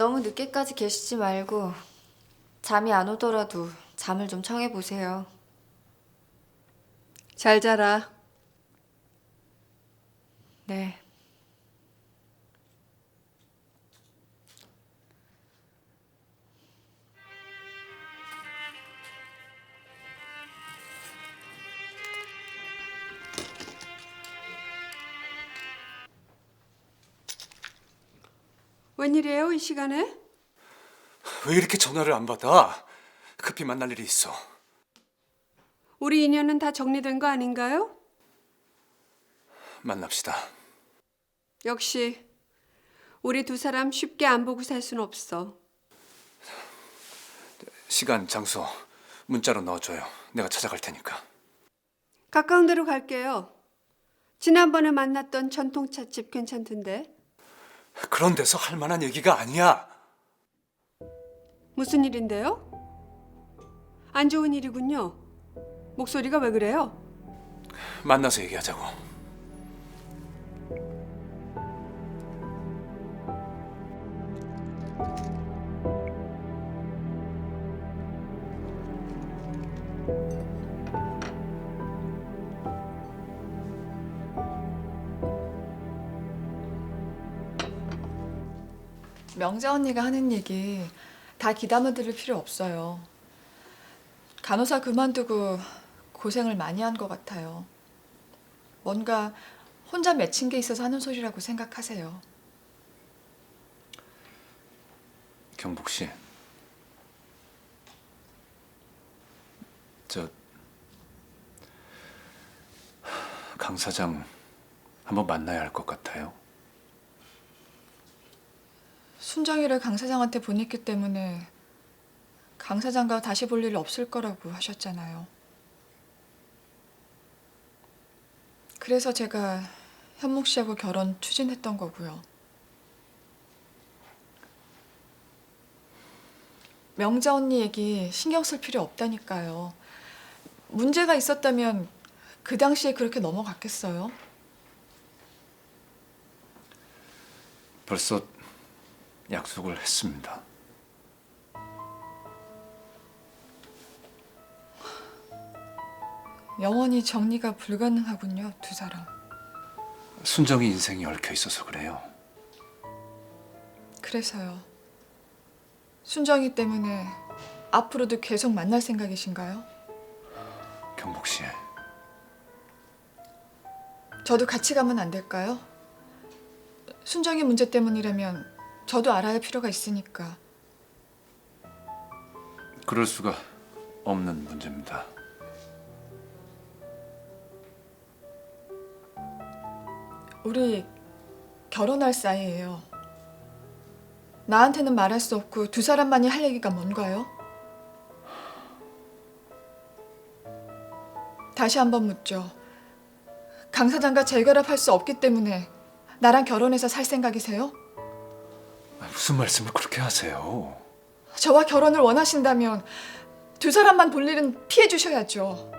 너무 늦게까지 계시지 말고 잠이 안 오더라도 잠을 좀 청해 보세요. 잘 자라. 네. 웬일이에요 이 시간에? 왜 이렇게 전화를 안 받아? 급히 만날 일이 있어. 우리 인연은 다 정리된 거 아닌가요? 만납시다. 역시 우리 두 사람 쉽게 안 보고 살 순 없어. 시간, 장소 문자로 넣어줘요. 내가 찾아갈 테니까. 가까운 데로 갈게요. 지난번에 만났던 전통찻집 괜찮던데 그런 데서 할 만한 얘기가 아니야. 무슨 일인데요? 안 좋은 일이군요. 목소리가 왜 그래요? 만나서 얘기하자고. 명자 언니가 하는 얘기 다 귀담아 들을 필요 없어요. 간호사 그만두고 고생을 많이 한 것 같아요. 뭔가 혼자 맺힌 게 있어서 하는 소리라고 생각하세요. 경복 씨. 저 강 사장 한번 만나야 할 것 같아요. 순정이를 강 사장한테 보냈기 때문에 강 사장과 다시 볼 일 없을 거라고 하셨잖아요. 그래서 제가 현목 씨하고 결혼 추진했던 거고요. 명자 언니 얘기 신경 쓸 필요 없다니까요. 문제가 있었다면 그 당시에 그렇게 넘어갔겠어요? 벌써 약속을 했습니다. 영원히 정리가 불가능하군요, 두 사람. 순정이 인생이 얽혀 있어서 그래요. 그래서요. 순정이 때문에 앞으로도 계속 만날 생각이신가요? 경복 씨. 저도 같이 가면 안 될까요? 순정이 문제 때문이라면 저도 알아야 할 필요가 있으니까. 그럴 수가 없는 문제입니다. 우리 결혼할 사이예요. 나한테는 말할 수 없고 두 사람만이 할 얘기가 뭔가요? 다시 한번 묻죠. 강 사장과 재결합할 수 없기 때문에 나랑 결혼해서 살 생각이세요? 아, 무슨 말씀을 그렇게 하세요? 저와 결혼을 원하신다면 두 사람만 볼 일은 피해 주셔야죠.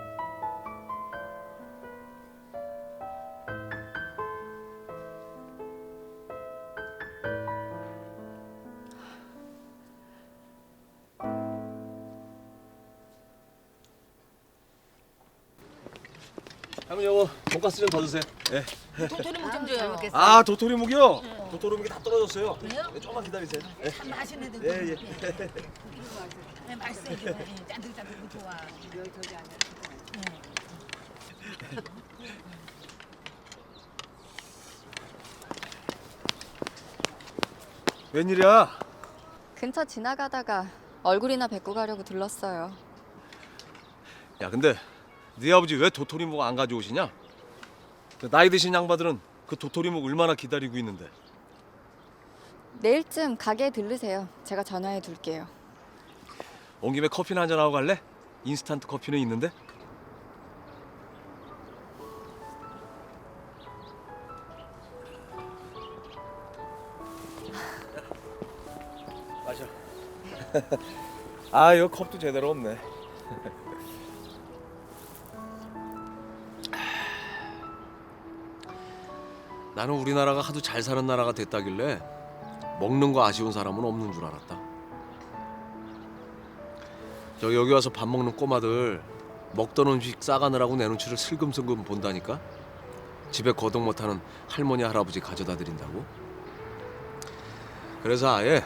할머니 여보 돈가스 좀 더 주세요. 예. 도토리묵 좀 줘요. 아 도토리묵이요? 도토리묵이 다 떨어졌어요. 네, 조금만 기다리세요. 예. 참 맛있는 데. 예, 예. 네, 맛있어. 예, 짠득짠득 좋아. 웬일이야? 근처 지나가다가 얼굴이나 뵙고 가려고 들렀어요. 야 근데 네 아버지 왜 도토리묵 안 가져오시냐? 그 나이 드신 양반들은 그 도토리묵 얼마나 기다리고 있는데. 내일쯤 가게에 들르세요. 제가 전화해 둘게요. 온 김에 커피나 한잔 하고 갈래? 인스턴트 커피는 있는데. 마셔. 아 이거 컵도 제대로 없네. 나는 우리나라가 하도 잘 사는 나라가 됐다길래 먹는 거 아쉬운 사람은 없는 줄 알았다. 저 여기 와서 밥 먹는 꼬마들 먹던 음식 싸가느라고 내 눈치를 슬금슬금 본다니까. 집에 거동 못하는 할머니 할아버지 가져다 드린다고. 그래서 아예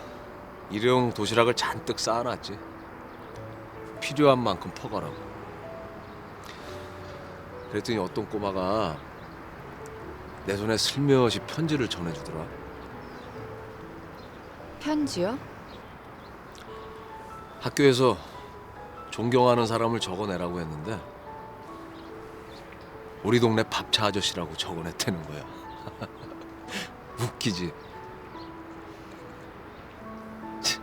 일회용 도시락을 잔뜩 쌓아놨지. 필요한 만큼 퍼가라고. 그랬더니 어떤 꼬마가 내 손에 슬며시 편지를 전해주더라. 편지요? 학교에서 존경하는 사람을 적어내라고 했는데 우리 동네 밥차 아저씨라고 적어냈다는 거야. 웃기지. 치.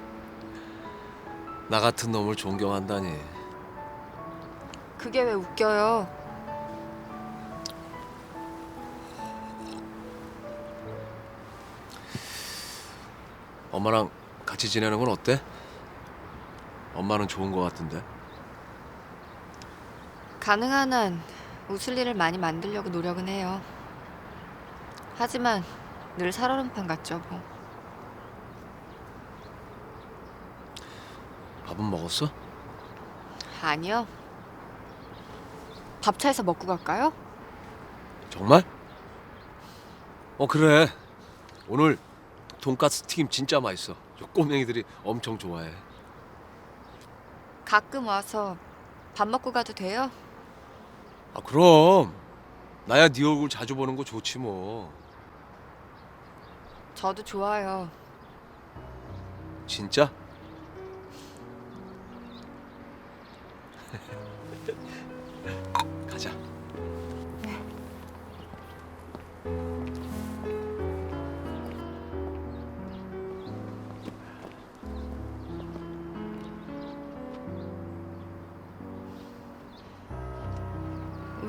나 같은 놈을 존경한다니. 그게 왜 웃겨요? 엄마랑 같이 지내는 건 어때? 엄마는 좋은 거 같은데. 가능한 한 웃을 일을 많이 만들려고 노력은 해요. 하지만 늘 살얼음판 같죠, 뭐. 밥은 먹었어? 아니요. 밥차에서 먹고 갈까요? 정말? 어 그래. 오늘 돈가스 튀김 진짜 맛있어. 저 꼬맹이들이 엄청 좋아해. 가끔 와서 밥 먹고 가도 돼요? 아 그럼 나야 네 얼굴 자주 보는 거 좋지 뭐. 저도 좋아요. 진짜? 가자.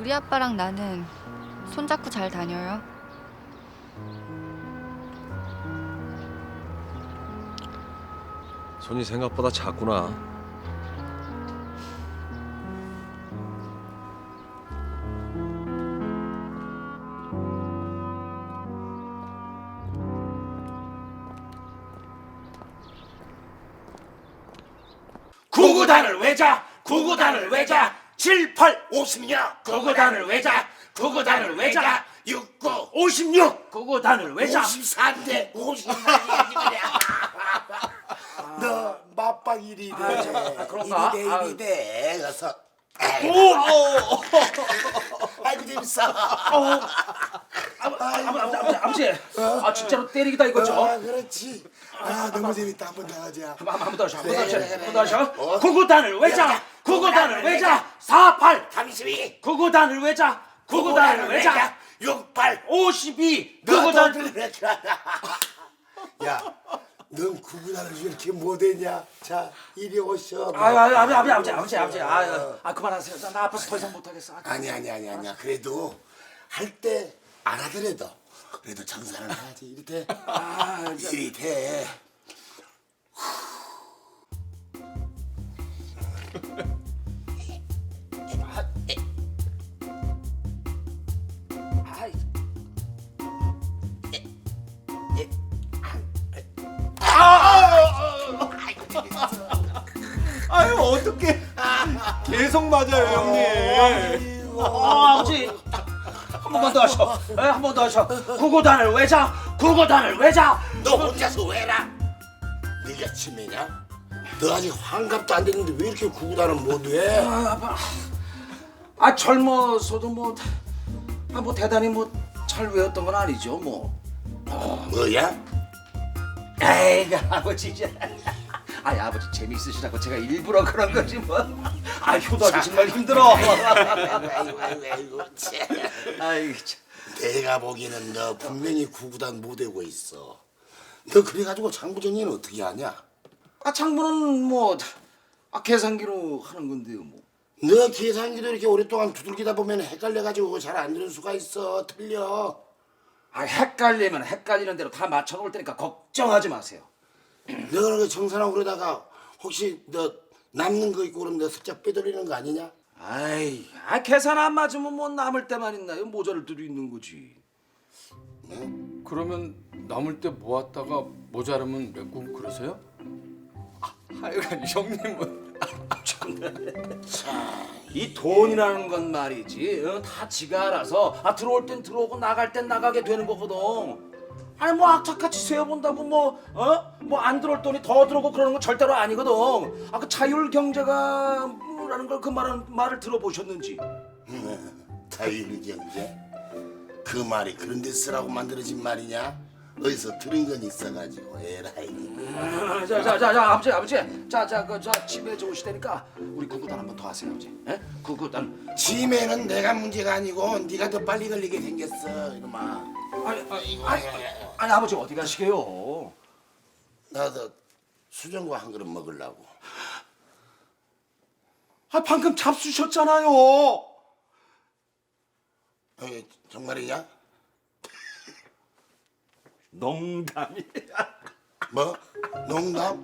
우리 아빠랑 나는 손잡고 잘 다녀요. 손이 생각보다 작구나. 구구단을 외자 구구단을 외자 7, 8, 50냐 구구단을 외자 구구단을 외자 6, 9, 56 구구단을 외자 54인데 54이 너 맞박 1위 돼. 그런가? 1위 돼, 아. 1위 돼. 가서. 아이고 재밌어. 아버, 아버, 아버지, 아 진짜로 때리기다 이거죠 아, 그렇지. 아, 너무 재밌다. 한 번 더 하자. 한번 더 하셔 한번 더 하셔 그래, 그래, 한번 더 어? 구구단을 외자 구구단을 외자 4, 8 32. 구구단을 외자 구구단을 외자 6, 8. 52 너도 구구단. 야, 넌 구구단을 왜 이렇게 못했냐? 자, 이리 오셔. 아유 아유 아버지 아버지 아버지 아버지 아버지 아, 아 그만하세요 나, 나 아파서 더 이상 못하겠어 아, 아니 아니 아니 아니야. 그래도 할 때 안 하더라도 그래도 정산을 해야지. 이리 돼. 이리 돼. 어떻게 계속 맞아요 형님. 아, 아버지 한 번만 더 하셔 예, 한번 더 하셔 구구단을 외자 구구단을 외자 너 혼자서 왜라? 네가 치매냐? 너 아직 환갑도 안 됐는데 왜 이렇게 구구단을 못 해? 아, 아빠. 아 젊어서도 뭐, 아, 뭐 대단히 뭐 잘 외웠던 건 아니죠 뭐. 뭐야? 에이 아버지 이제. 아이 아버지 재미있으시라고 제가 일부러 그런 거지 뭐. 아 효도하기 정말 힘들어. 아이고 아이고 아이고 참. 아이 참. 내가 보기에는 너 분명히 구구단 못하고 있어. 너 그래가지고 장부정리는 어떻게 하냐? 아 창문은 뭐 아, 계산기로 하는 건데요 뭐. 너 계산기도 이렇게 오랫동안 두들기다 보면 헷갈려가지고 잘 안 되는 수가 있어. 틀려. 아 헷갈리면 헷갈리는 대로 다 맞춰놓을 테니까 걱정하지 마세요. 너 그렇게 정산하고 그러다가 혹시 너 남는 거 있고 그러면 너 슬쩍 빼돌리는 거 아니냐? 아이, 아 계산 안 맞으면 뭐 남을 때만 있나 요? 모자를 들고 있는 거지. 그러면 남을 때 모았다가 모자르면 메꾸고 그러세요? 하여간 형님은 이 돈이라는 건 말이지 어? 다 지가 알아서 아 들어올 땐 들어오고 나갈 땐 나가게 되는 거거든 아니 뭐 악착같이 세어본다고 뭐 어? 뭐 안 들어올 돈이 더 들어오고 그러는 건 절대로 아니거든 아그 자율 경제가 뭐라는 걸 그 말은 말을 들어보셨는지 자율경제? 그 말이 그런 데 쓰라고 만들어진 말이냐? 어디서 들은 건 있어가지고 에라이. 자자자자 아버지 아버지. 자자 그 저 집에 좀 오시다니까 우리 구구단 한 번 더 하세요 아버지. 예? 구구단. 치매는 내가 문제가 아니고 네가 더 빨리 걸리게 생겼어 이놈아. 아니 아니 아니, 아니 아버지 어디 가시게요? 나도 수정과 한 그릇 먹으려고. 아 방금 잡수셨잖아요. 어이, 정말이냐? 농담이야. 뭐? 농담?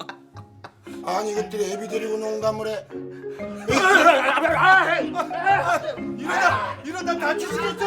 아니 그때 애비 데리고 농담을 해 이러다 이러다 다치시겠죠?